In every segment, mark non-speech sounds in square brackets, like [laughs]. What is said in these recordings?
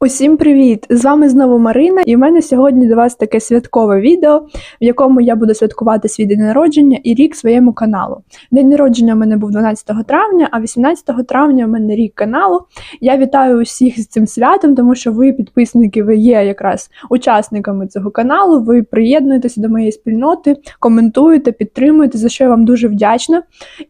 Усім привіт! З вами знову Марина, і в мене сьогодні до вас таке святкове відео, в якому я буду святкувати свій день народження і рік своєму каналу. День народження у мене був 12 травня, а 18 травня у мене рік каналу. Я вітаю усіх з цим святом, тому що ви, підписники, ви є якраз учасниками цього каналу. Ви приєднуєтеся до моєї спільноти, коментуєте, підтримуєте, за що я вам дуже вдячна.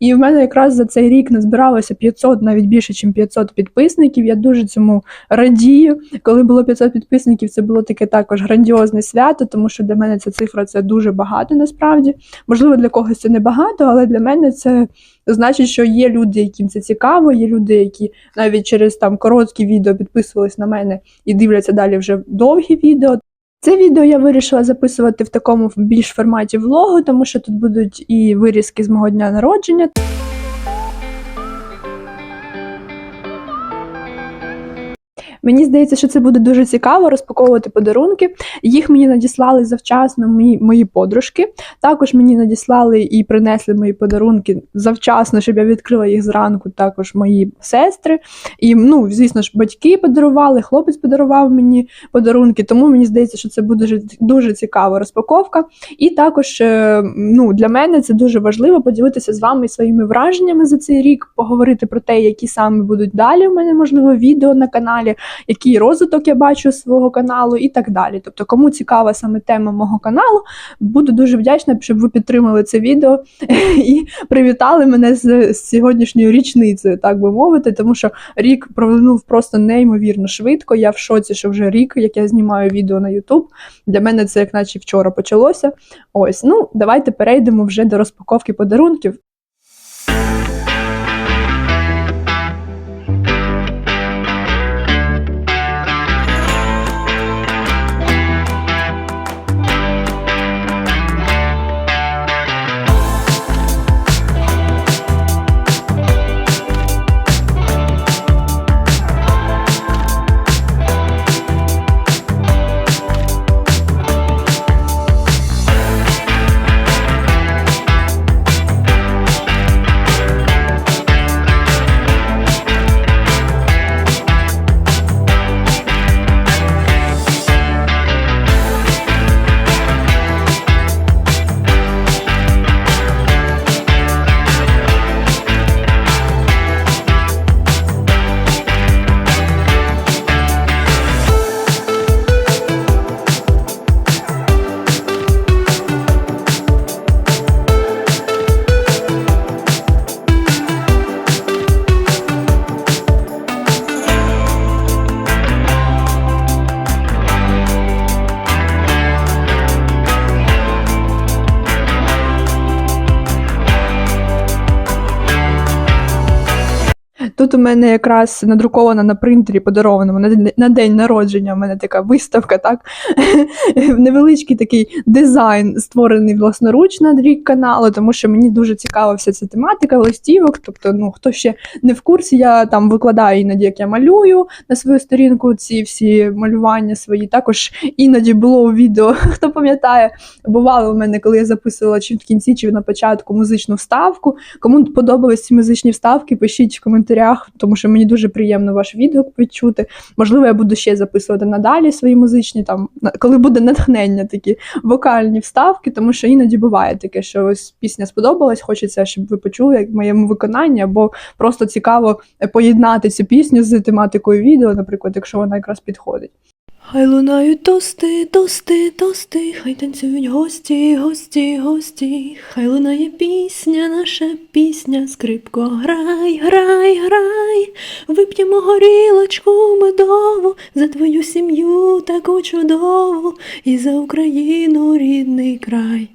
І в мене якраз за цей рік назбиралося 500, навіть більше, ніж 500 підписників. Я дуже цьому радію. Коли було 500 підписників, це було таке також грандіозне свято, тому що для мене ця цифра це дуже багато насправді. Можливо, для когось це не багато, але для мене це значить, що є люди, яким це цікаво, є люди, які навіть через там короткі відео підписувались на мене і дивляться далі вже довгі відео. Це відео я вирішила записувати в такому більш форматі влогу, тому що тут будуть і вирізки з мого дня народження. Мені здається, що це буде дуже цікаво розпаковувати подарунки. Їх мені надіслали завчасно мої, мої подружки. Також мені надіслали і принесли мої подарунки завчасно, щоб я відкрила їх зранку. Також мої сестри. І ну, звісно ж, батьки подарували, хлопець подарував мені подарунки. Тому мені здається, що це буде дуже, цікава розпаковка. І також е, ну, для мене це дуже важливо поділитися з вами своїми враженнями за цей рік, поговорити про те, які саме будуть далі. У мене можливо відео на каналі який розвиток я бачу свого каналу і так далі. Тобто, кому цікава саме тема мого каналу, буду дуже вдячна, щоб ви підтримали це відео [laughs] і привітали мене з, сьогоднішньою річницею, так би мовити, тому що рік пролинув просто неймовірно швидко. Я в шоці, що вже рік, як я знімаю відео на YouTube. Для мене це як наче вчора почалося. Ось, ну давайте перейдемо вже до розпаковки подарунків. Тут у мене якраз надрукована на принтері, подарованому на, день- на день народження. У мене така виставка, так [laughs] невеличкий такий дизайн, створений власноруч на рік каналу, тому що мені дуже цікава вся ця тематика листівок. Тобто, ну хто ще не в курсі, я там викладаю іноді, як я малюю на свою сторінку ці всі малювання свої. Також іноді було у відео, [laughs] хто пам'ятає, бувало в мене, коли я записувала чи в кінці, чи на початку музичну вставку. Кому подобались ці музичні вставки, пишіть в коментарях, тому що мені дуже приємно ваш відгук відчути. Можливо, я буду ще записувати надалі свої музичні, там коли буде натхнення, такі вокальні вставки, тому що іноді буває таке, що ось пісня сподобалась, хочеться, щоб ви почули як в моєму виконанні, або просто цікаво е, поєднати цю пісню з тематикою відео, наприклад, якщо вона якраз підходить. Хай лунають тости, тости, тости, хай танцюють гості, гості, гості, хай лунає пісня, наша пісня, скрипко, грай, грай, грай, вип'ємо горілочку медову за твою сім'ю таку чудову. І за Україну рідний край.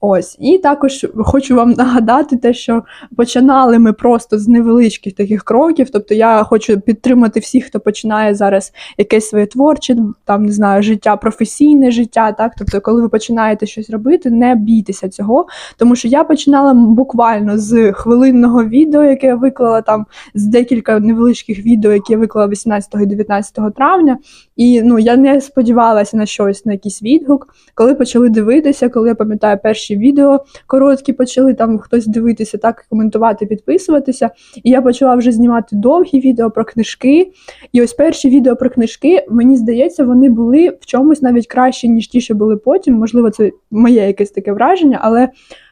Ось, і також хочу вам нагадати те, що починали ми просто з невеличких таких кроків. Тобто я хочу підтримати всіх, хто починає зараз якесь своє творче, там не знаю, життя, професійне життя. Так, тобто, коли ви починаєте щось робити, не бійтеся цього, тому що я починала буквально з хвилинного відео, яке я виклала там з декілька невеличких відео, які я виклала 18 і 19 травня. І ну я не сподівалася на щось, на якийсь відгук. Коли почали дивитися, коли я пам'ятаю, перші відео короткі почали там хтось дивитися, так коментувати, підписуватися. І я почала вже знімати довгі відео про книжки. І ось перші відео про книжки, мені здається, вони були в чомусь навіть краще, ніж ті, що були потім. Можливо, це моє якесь таке враження, але.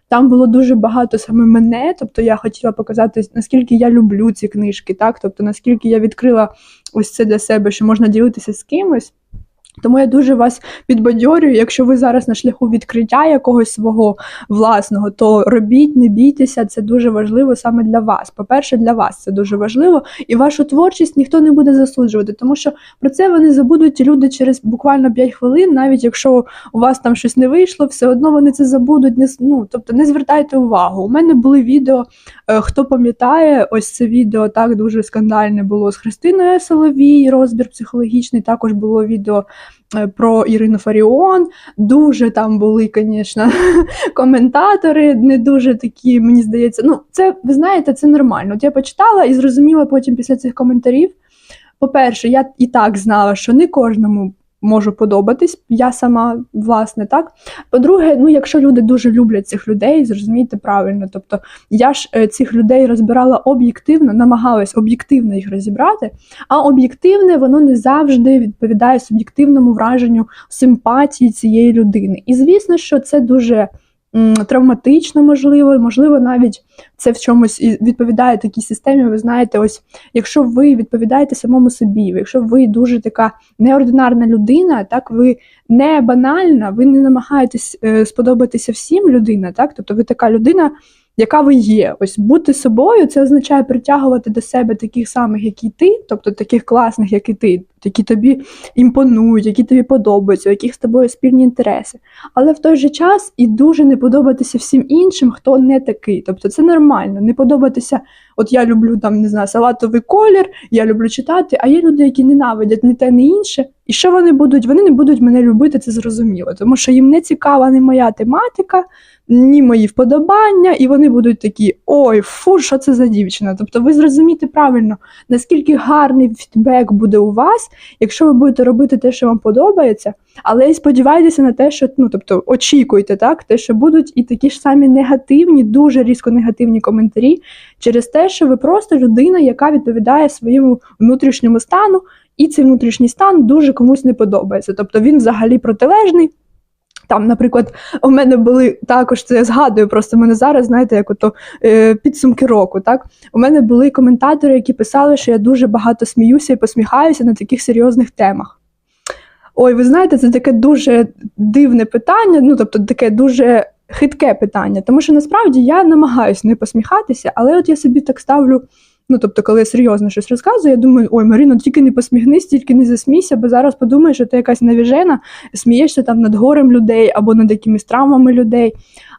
Там було дуже багато саме мене, тобто я хотіла показати, наскільки я люблю ці книжки, так тобто наскільки я відкрила ось це для себе, що можна ділитися з кимось. Тому я дуже вас підбадьорюю, якщо ви зараз на шляху відкриття якогось свого власного, то робіть, не бійтеся, це дуже важливо саме для вас. По-перше, для вас це дуже важливо, і вашу творчість ніхто не буде засуджувати, тому що про це вони забудуть люди через буквально 5 хвилин, навіть якщо у вас там щось не вийшло, все одно вони це забудуть. Ну, тобто не звертайте увагу. У мене були відео, е, хто пам'ятає, ось це відео так дуже скандальне було з Христиною Соловій, розбір психологічний. Також було відео. Е, про Ірину Фаріон. Дуже там були, звісно, [laughs] коментатори, не дуже такі, мені здається. Ну, це ви знаєте, це нормально. От я почитала і зрозуміла потім після цих коментарів. По-перше, я і так знала, що не кожному можу подобатись, я сама, власне, так. По-друге, ну, якщо люди дуже люблять цих людей, зрозумійте правильно. Тобто я ж е, цих людей розбирала об'єктивно, намагалась об'єктивно їх розібрати, а об'єктивне воно не завжди відповідає суб'єктивному враженню симпатії цієї людини. І звісно, що це дуже травматично, можливо, можливо, навіть це в чомусь і відповідає такій системі. Ви знаєте, ось якщо ви відповідаєте самому собі, якщо ви дуже така неординарна людина, так ви не банальна, ви не намагаєтесь е, сподобатися всім людина, так, тобто ви така людина яка ви є. Ось бути собою, це означає притягувати до себе таких самих, як і ти, тобто таких класних, як і ти, які тобі імпонують, які тобі подобаються, у яких з тобою спільні інтереси. Але в той же час і дуже не подобатися всім іншим, хто не такий. Тобто це нормально, не подобатися. От я люблю там, не знаю, салатовий колір, я люблю читати, а є люди, які ненавидять не те, не інше. І що вони будуть? Вони не будуть мене любити, це зрозуміло, тому що їм не цікава не моя тематика, ні мої вподобання, і вони будуть такі: ой, фу, що це за дівчина. Тобто, ви зрозумієте правильно, наскільки гарний фідбек буде у вас, якщо ви будете робити те, що вам подобається, але сподівайтеся на те, що ну, тобто, очікуйте, так, те, що будуть і такі ж самі негативні, дуже різко негативні коментарі через те, що ви просто людина, яка відповідає своєму внутрішньому стану. І цей внутрішній стан дуже комусь не подобається. Тобто він взагалі протилежний. Там, наприклад, у мене були також це я згадую, просто мене зараз, знаєте, як ото е, підсумки року. Так у мене були коментатори, які писали, що я дуже багато сміюся і посміхаюся на таких серйозних темах. Ой, ви знаєте, це таке дуже дивне питання, ну тобто таке дуже хитке питання, тому що насправді я намагаюся не посміхатися, але от я собі так ставлю. Ну, тобто, коли я серйозно щось розказую, я думаю, ой, Маріно, тільки не посміхнись, тільки не засмійся, бо зараз подумаєш, що ти якась навіжена, смієшся там над горем людей або над якимись травмами людей.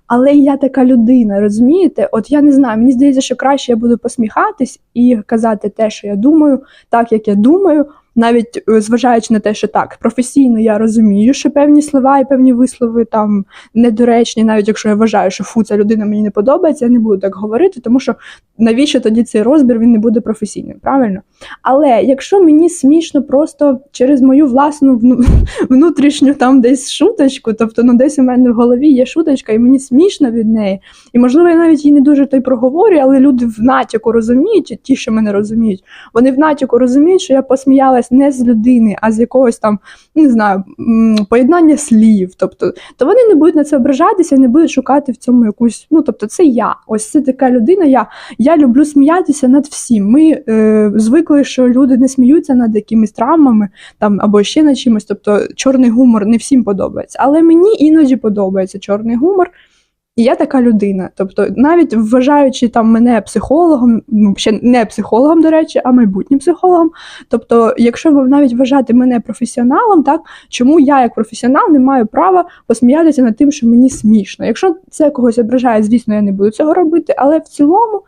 Але я така людина, розумієте? От я не знаю, мені здається, що краще я буду посміхатись і казати те, що я думаю, так як я думаю, навіть е, зважаючи на те, що так, професійно я розумію, що певні слова і певні вислови там недоречні, навіть якщо я вважаю, що фу, ця людина мені не подобається, я не буду так говорити, тому що навіщо тоді цей розбір він не буде професійним, правильно? Але якщо мені смішно просто через мою власну [laughs] внутрішню там десь шуточку, тобто ну десь у мене в голові є шуточка, і мені смішно від неї, і можливо я навіть її не дуже той проговорюю, але люди в натяку розуміють, ті, що мене розуміють, вони в натяку розуміють, що я посміялась не з людини, а з якогось там, не знаю, поєднання слів. Тобто, то вони не будуть на це ображатися, не будуть шукати в цьому якусь. Ну, тобто, це я. Ось це така людина. Я я люблю сміятися над всім. Ми е, звикли, що люди не сміються над якимись травмами там або ще над чимось. Тобто, чорний гумор не всім подобається. Але мені іноді подобається чорний гумор. І я така людина. Тобто, навіть вважаючи там мене психологом, ну ще не психологом, до речі, а майбутнім психологом. Тобто, якщо ви навіть вважати мене професіоналом, так чому я, як професіонал, не маю права посміятися над тим, що мені смішно. Якщо це когось ображає, звісно, я не буду цього робити, але в цілому,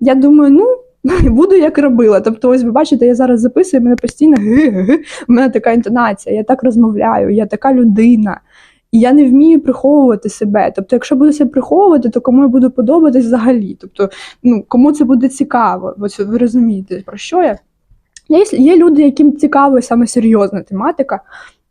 я думаю, ну. [laughs] Буду як робила. Тобто, ось ви бачите, я зараз записую мене постійно [laughs] у мене така інтонація, я так розмовляю, я така людина. І я не вмію приховувати себе. Тобто, якщо буду себе приховувати, то кому я буду подобатись взагалі. Тобто, ну кому це буде цікаво? Ось ви розумієте, про що я? Є, є люди, яким цікава саме серйозна тематика.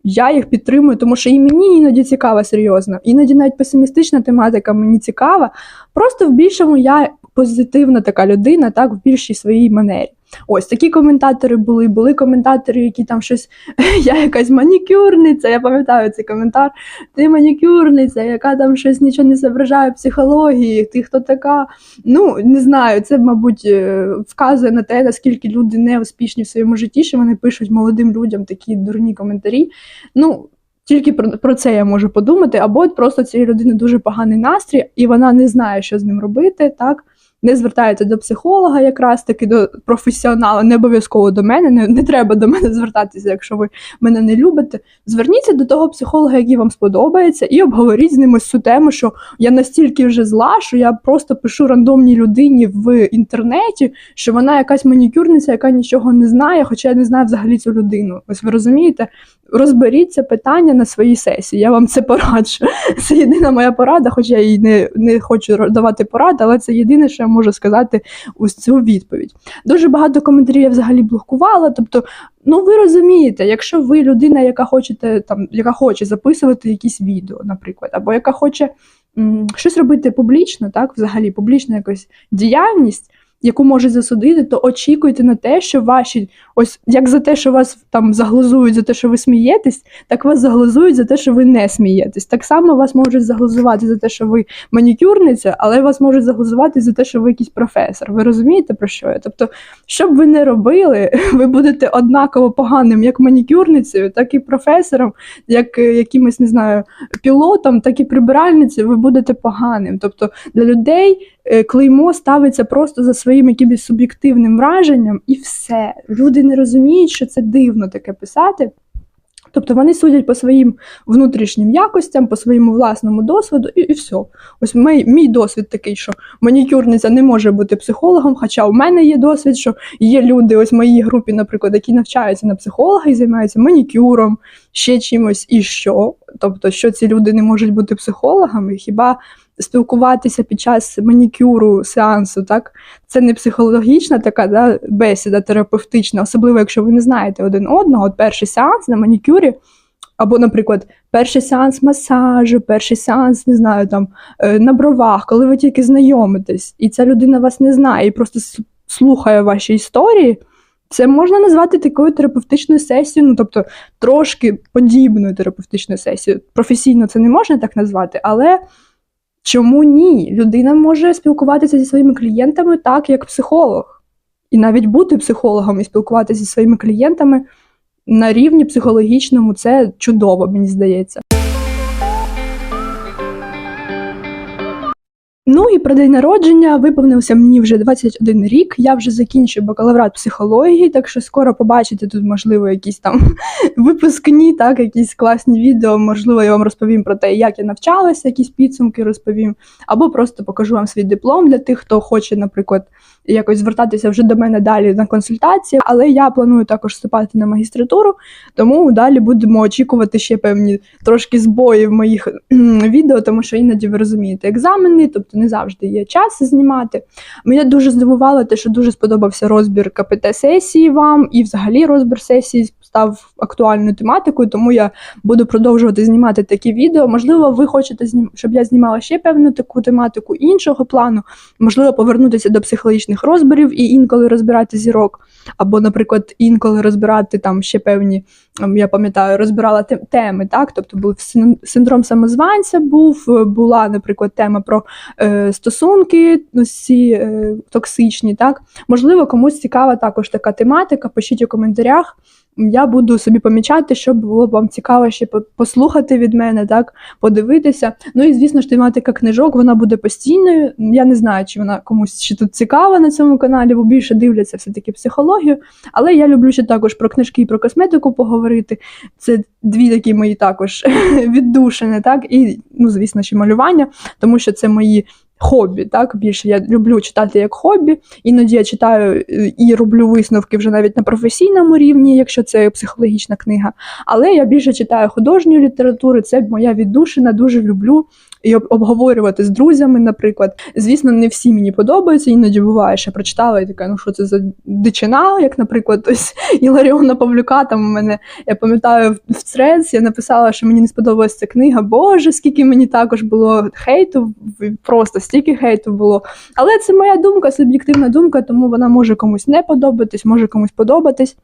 я їх підтримую, тому що і мені іноді цікава серйозно. Іноді навіть песимістична тематика мені цікава. Просто в більшому я позитивна така людина, так, в більшій своїй манері. Ось такі коментатори були. Були коментатори, які там щось. [laughs] Я якась манікюрниця. Я пам'ятаю цей коментар. Ти манікюрниця, яка там щось нічого не зображає психології. Ти хто така? Ну не знаю. Це, мабуть, е, вказує на те, наскільки люди не успішні в своєму житті, що вони пишуть молодим людям такі дурні коментарі. Ну. Тільки про, про це я можу подумати, або просто цієї людини дуже поганий настрій, і вона не знає, що з ним робити, так не звертається до психолога, якраз таки до професіонала, не обов'язково до мене. Не, не треба до мене [laughs] звертатися, якщо ви мене не любите. Зверніться до того психолога, який вам сподобається, і обговоріть з ним ось цю тему, що я настільки вже зла, що я просто пишу рандомній людині в інтернеті, що вона якась манікюрниця, яка нічого не знає, хоча я не знаю взагалі цю людину. Ось ви розумієте? Розберіть це питання на своїй сесії. Я вам це пораджу. [laughs] Це єдина моя порада, хоч я їй не не хочу давати поради, але це єдине, що я можу сказати ось цю відповідь. Дуже багато коментарів я взагалі блокувала. Тобто, ну ви розумієте, якщо ви людина, яка хочете там, яка хоче записувати якісь відео, наприклад, або яка хоче м, щось робити публічно, так, взагалі публічна якась діяльність яку може засудити, то очікуйте на те, що ваші, ось як за те, що вас там заглузують за те, що ви смієтесь, так вас заглузують за те, що ви не смієтесь. Так само вас можуть заглузувати за те, що ви манікюрниця, але вас можуть заглузувати за те, що ви якийсь професор. Ви розумієте про що я? Тобто, що б ви не робили, [laughs] ви будете однаково поганим як манікюрницею, так і професором, як е, якимось не знаю, пілотом, так і прибиральницею, ви будете поганим. Тобто для людей е, клеймо ставиться просто за своїм якимось суб'єктивним враженням, і все. Люди не розуміють, що це дивно таке писати. Тобто вони судять по своїм внутрішнім якостям, по своєму власному досвіду, і і все. Ось мій, мій досвід такий, що манікюрниця не може бути психологом, хоча у мене є досвід, що є люди, ось в моїй групі, наприклад, які навчаються на психолога і займаються манікюром, ще чимось і що. Тобто, що ці люди не можуть бути психологами, хіба спілкуватися під час манікюру сеансу, так це не психологічна така да, бесіда терапевтична, особливо якщо ви не знаєте один одного. От перший сеанс на манікюрі, або, наприклад, перший сеанс масажу, перший сеанс, не знаю, там е, на бровах, коли ви тільки знайомитесь, і ця людина вас не знає і просто слухає ваші історії. Це можна назвати такою терапевтичною сесією, ну тобто трошки подібною терапевтичною сесією. Професійно це не можна так назвати, але Чому ні? Людина може спілкуватися зі своїми клієнтами так, як психолог, і навіть бути психологом і спілкуватися зі своїми клієнтами на рівні психологічному це чудово, мені здається. Ну і про день народження виповнився мені вже 21 рік. Я вже закінчую бакалаврат психології, так що скоро побачите тут, можливо, якісь там [laughs] випускні, так, якісь класні відео. Можливо, я вам розповім про те, як я навчалася, якісь підсумки розповім, або просто покажу вам свій диплом для тих, хто хоче, наприклад, якось звертатися вже до мене далі на консультації. Але я планую також вступати на магістратуру, тому далі будемо очікувати ще певні трошки збої в моїх відео, тому що іноді ви розумієте екзамени, тобто не завжди є час знімати. Мене дуже здивувало те, що дуже сподобався розбір КПТ-сесії вам, і взагалі розбір сесії став актуальною тематикою, тому я буду продовжувати знімати такі відео. Можливо, ви хочете, щоб я знімала ще певну таку тематику іншого плану, можливо, повернутися до психологічних розборів і інколи розбирати зірок, або, наприклад, інколи розбирати там ще певні, ем, я пам'ятаю, розбирала теми, так, тобто був синдром самозванця, був, була, наприклад, тема про е, стосунки всі е, токсичні. так. Можливо, комусь цікава також така тематика. Пишіть у коментарях. Я буду собі помічати, що було б вам цікаво ще послухати від мене, так, подивитися. Ну і звісно ж, тематика книжок вона буде постійною. Я не знаю, чи вона комусь ще тут цікава на цьому каналі, бо більше дивляться все-таки психологію. Але я люблю ще також про книжки і про косметику поговорити. Це дві такі мої також [laughs] віддушини, так, і, ну, звісно, ще малювання, тому що це мої хобі. Так більше я люблю читати як хобі. Іноді я читаю е, і роблю висновки вже навіть на професійному рівні, якщо це психологічна книга. Але я більше читаю художню літературу, це моя віддушина, дуже люблю. І обговорювати з друзями, наприклад. Звісно, не всі мені подобаються, іноді буває, що прочитала і така, ну що це за дичина, як, наприклад, [laughs] ось Іларіона Павлюка. Там у мене я пам'ятаю в- в я написала, що мені не сподобалася ця книга. Боже, скільки мені також було хейту, просто стільки хейту було. Але це моя думка, суб'єктивна думка, тому вона може комусь не подобатись, може комусь подобатись.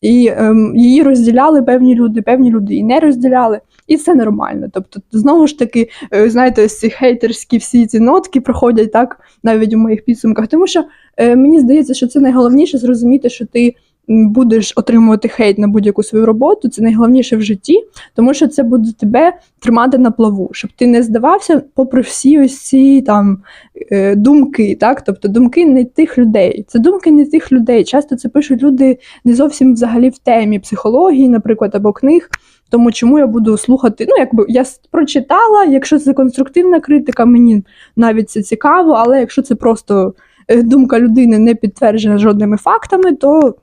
І ем, її розділяли певні люди, певні люди і не розділяли, і це нормально. Тобто, знову ж таки, е, знаєте, ось ці хейтерські всі ці нотки проходять так навіть у моїх підсумках. Тому що е, мені здається, що це найголовніше зрозуміти, що ти будеш отримувати хейт на будь-яку свою роботу. Це найголовніше в житті, тому що це буде тебе тримати на плаву, щоб ти не здавався, попри всі ось ці там е, думки, так, тобто думки не тих людей. Це думки не тих людей. Часто це пишуть люди не зовсім взагалі в темі психології, наприклад, або книг. Тому чому я буду слухати? Ну, якби я прочитала, якщо це конструктивна критика, мені навіть це цікаво, але якщо це просто е, думка людини не підтверджена жодними фактами, то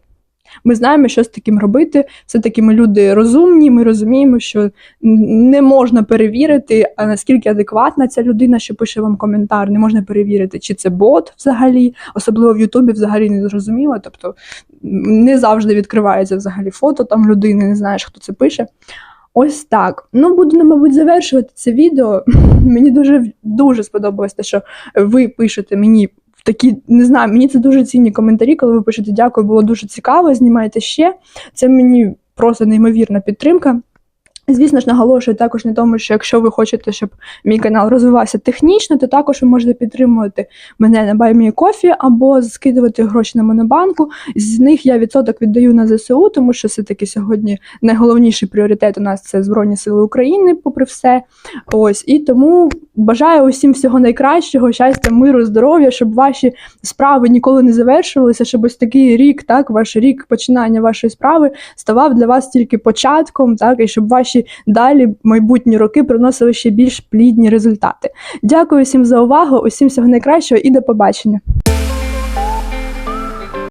ми знаємо, що з таким робити. Все-таки ми люди розумні, ми розуміємо, що не можна перевірити, а наскільки адекватна ця людина, що пише вам коментар, не можна перевірити, чи це бот взагалі, особливо в Ютубі взагалі не зрозуміло. Тобто не завжди відкривається взагалі фото там людини, не знаєш, хто це пише. Ось так. Ну, буду, мабуть, завершувати це відео. [laughs] Мені дуже дуже сподобалось те, що ви пишете мені такі, не знаю, мені це дуже цінні коментарі, коли ви пишете дякую, було дуже цікаво, знімайте ще. Це мені просто неймовірна підтримка. Звісно ж, наголошую також на тому, що якщо ви хочете, щоб мій канал розвивався технічно, то також ви можете підтримувати мене на BuyMeCoffee або скидувати гроші на монобанку. З них я відсоток віддаю на ЗСУ, тому що все-таки сьогодні найголовніший пріоритет у нас це Збройні Сили України, попри все. Ось і тому бажаю усім всього найкращого, щастя, миру, здоров'я, щоб ваші справи ніколи не завершувалися, щоб ось такий рік, так, ваш рік починання вашої справи ставав для вас тільки початком, так, і щоб ваші далі майбутні роки приносили ще більш плідні результати. Дякую всім за увагу, усім всього найкращого і до побачення.